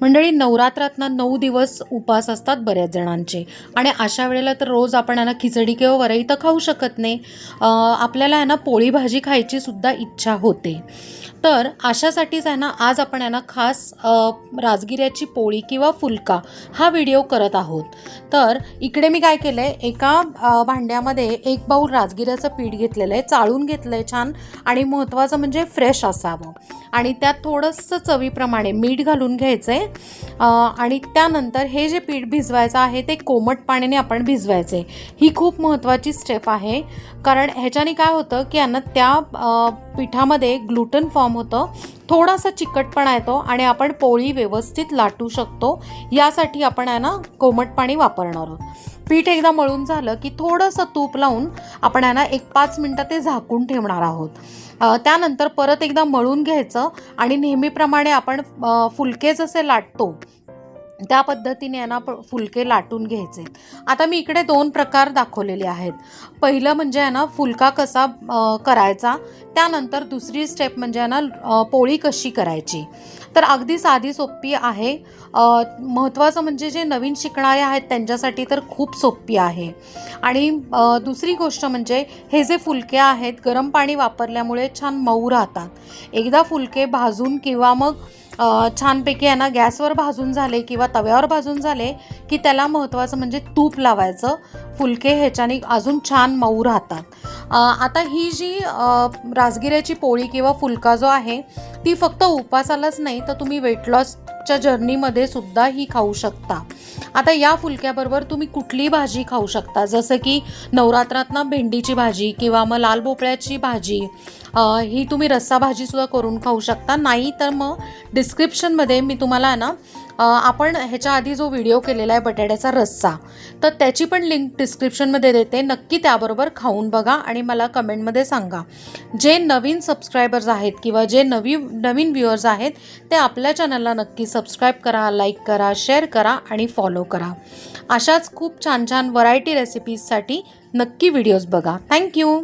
मंडळी नवरात्रातनं नऊ दिवस उपवास असतात बऱ्याच जणांचे. आणि अशा वेळेला तर रोज आपण यांना खिचडी किंवा वरई तर खाऊ शकत नाही. आपल्याला आहे ना पोळी भाजी खायची सुद्धा इच्छा होते. तर अशासाठीच आहे ना आज आपण यांना ना खास राजगिऱ्याची पोळी किंवा फुलका हा व्हिडिओ करत आहोत. तर इकडे मी काय केलं आहे एका भांड्यामध्ये एक बाऊल राजगिऱ्याचं पीठ घेतलेलं आहे चाळून घेतलं आहे छान आणि महत्त्वाचं म्हणजे फ्रेश असावं. आणि त्यात थोडंसं चवीप्रमाणे मीठ घालून घ्यायचं आहे आणि त्यानंतर हे जे पीठ भिजवायचं आहे ते कोमट पाण्याने आपण भिजवायचं आहे ही खूप महत्त्वाची स्टेप आहे. कारण ह्याच्याने काय होतं की यांना त्या पिठामध्ये ग्लुटन फॉर्म होतं. थोडासा चिकटपणा येतो आणि आपण पोळी व्यवस्थित लाटू शकतो. यासाठी आपण आहे ना कोमट पाणी वापरणार आहोत. पीठ एकदा मळून झालं की थोडंसं तूप लावून आपण यांना एक पाच मिनटं ते झाकून ठेवणार आहोत. त्यानंतर परत एकदा मळून घ्यायचं आणि नेहमीप्रमाणे आपण फुलके जसे लाटतो त्या पद्धतीने यांना ना प- फुलके लाटून घ्यायचे. आता मी इकडे दोन प्रकार दाखवलेले आहेत. पहिलं म्हणजे आहे ना फुलका कसा करायचा त्यानंतर दुसरी स्टेप म्हणजे आहे ना पोळी कशी करायची? तर अगदी साधी सोपी आहे. महत्त्वाचं म्हणजे जे नवीन शिकणारे आहेत त्यांच्यासाठी तर खूप सोपी आहे. आणि दुसरी गोष्ट म्हणजे हे जे फुलके आहेत गरम पाणी वापरल्यामुळे छान मऊ राहतात. एकदा फुलके भाजून किंवा मग छानपैकी यांना ना गॅसवर भाजून झाले किंवा तव्यावर भाजून झाले की त्याला महत्त्वाचं म्हणजे तूप लावायचं. फुलके ह्याच्याने अजून छान मऊ राहतात. आता ही जी राजगिऱ्याची पोळी किंवा फुलका जो आहे ती फक्त उपासालाच नाही तर तुम्ही वेट लॉसच्या जर्नीमध्ये सुद्धा ही खाऊ शकता. आता या फुलक्याबरोबर तुम्ही कुठलीही भाजी खाऊ शकता? जसं की नवरात्रातनं भेंडीची भाजी किंवा मग लाल भोपळ्याची भाजी ही तुम्ही रस्सा भाजीसुद्धा करून खाऊ शकता. नाही तर मग डिस्क्रिप्शनमध्ये मी तुम्हाला ना आपण ह्याच्या आधी जो व्हिडिओ केलेला आहे बटाट्याचा रस्सा तर त्याची पण लिंक डिस्क्रिप्शनमध्ये देते. नक्की त्याबरोबर खाऊन बघा आणि मला कमेंटमध्ये सांगा. जे नवीन सबस्क्रायबर्स आहेत किंवा जे नवी नवीन व्ह्युअर्स आहेत ते आपल्या चॅनलला नक्की सबस्क्राईब करा लाईक करा शेअर करा आणि फॉलो करा. अशाच खूप छान छान व्हरायटी रेसिपीजसाठी नक्की व्हिडिओज बघा. थँक्यू